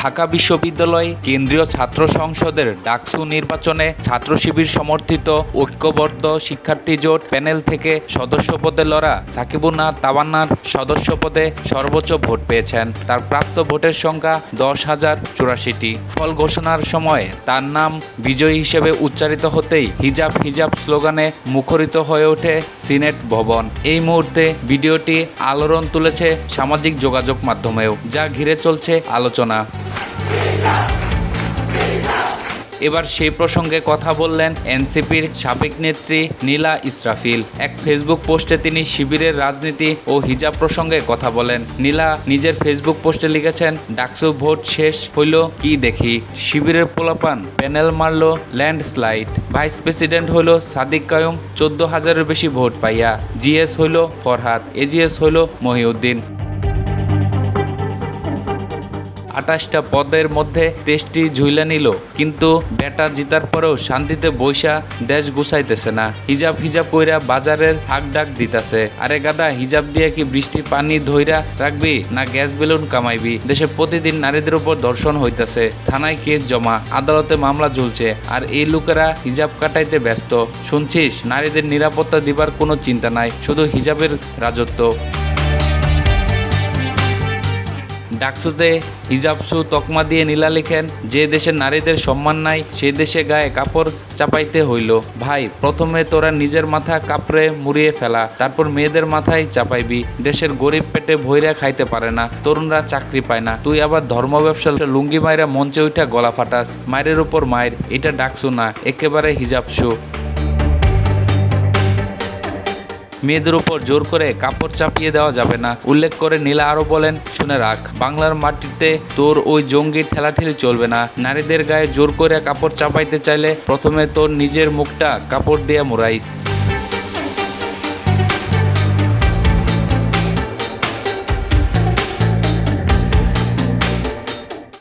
ঢাকা বিশ্ববিদ্যালয় কেন্দ্রীয় ছাত্র সংসদের ডাকসু নির্বাচনে ছাত্র শিবির সমর্থিত ঐক্যবদ্ধ শিক্ষার্থী জোট প্যানেল থেকে সদস্য পদে লড়া সাকিবুন্না তাওয়ান্নার সদস্য পদে সর্বোচ্চ ভোট পেয়েছেন। তার প্রাপ্ত ভোটের সংখ্যা দশ হাজার চুরাশিটি। ফল ঘোষণার সময় তার নাম বিজয়ী হিসেবে উচ্চারিত হতেই হিজাব হিজাব স্লোগানে মুখরিত হয়ে ওঠে সিনেট ভবন। এই মুহূর্তে ভিডিওটি আলোড়ন তুলেছে সামাজিক যোগাযোগ মাধ্যমেও, যা ঘিরে চলছে আলোচনা। এবার সেই প্রসঙ্গে কথা বললেন এনসিপির সাবেক নেত্রী নীলা ইসরাফিল। এক ফেসবুক পোস্টে তিনি শিবিরের রাজনীতি ও হিজাব প্রসঙ্গে কথা বলেন। নীলা নিজের ফেসবুক পোস্টে লিখেছেন, ডাকসু ভোট শেষ হইল কি দেখি? শিবিরের পোলাপান প্যানেল মারল ল্যান্ডস্লাইড। ভাইস প্রেসিডেন্ট হইল সাদিক কায়ুম, চোদ্দ হাজারের বেশি ভোট পাইয়া। জিএস হইল ফরহাদ, এজিএস হইল মহিউদ্দিন। আঠাশটা পদের মধ্যে তেইশটি ঝুইলা নিল। কিন্তু ব্যাটা জিতার পরেও শান্তিতে বৈশা দেশ গুছাইতেছে না। হিজাব হিজাব কইরা বাজারের হাক ডাক দিতাছে। আরে গাদা, হিজাব দিয়ে কি বৃষ্টি পানি ধইরা রাখবি না গ্যাস বেলুন কামাইবি? দেশে প্রতিদিন নারীদের উপর ধর্ষণ হইতাছে। থানায় কেস জমা, আদালতে মামলা ঝুলছে। আর এই লোকেরা হিজাব কাটাইতে ব্যস্ত। শুনছিস? নারীদের নিরাপত্তা দিবার কোনো চিন্তা নাই। শুধু হিজাবের রাজত্ব। ডাকসুতে হিজাবসু তকমা দিয়ে নীলা লিখেন, যে দেশের নারীদের সম্মান নাই, সেই দেশে গায়ে কাপড় চাপাইতে হইল। ভাই, প্রথমে তোরা নিজের মাথা কাপড়ে মুড়িয়ে ফেলা, তারপর মেয়েদের মাথায় চাপাইবি। দেশের গরিব পেটে ভৈরা খাইতে পারে না, তরুণরা চাকরি পায় না। তুই আবার ধর্ম ব্যবসা লুঙ্গি মায়েরা মঞ্চে উঠা গলা ফাটাস। মায়ের উপর মায়ের এটা ডাকসু না, একেবারে হিজাবসু মেয়েদের উপর জোর করে কাপড় চাপিয়ে দেওয়া যাবে না। উল্লেখ করে নীলা আরও বলেন, শুনে রাখ, বাংলার মাটিতে তোর ওই জঙ্গি ঠেলাঠেলি চলবে না। নারীদের গায়ে জোর করে কাপড় চাপাইতে চাইলে প্রথমে তোর নিজের মুখটা কাপড় দিয়ে মোড়াইস।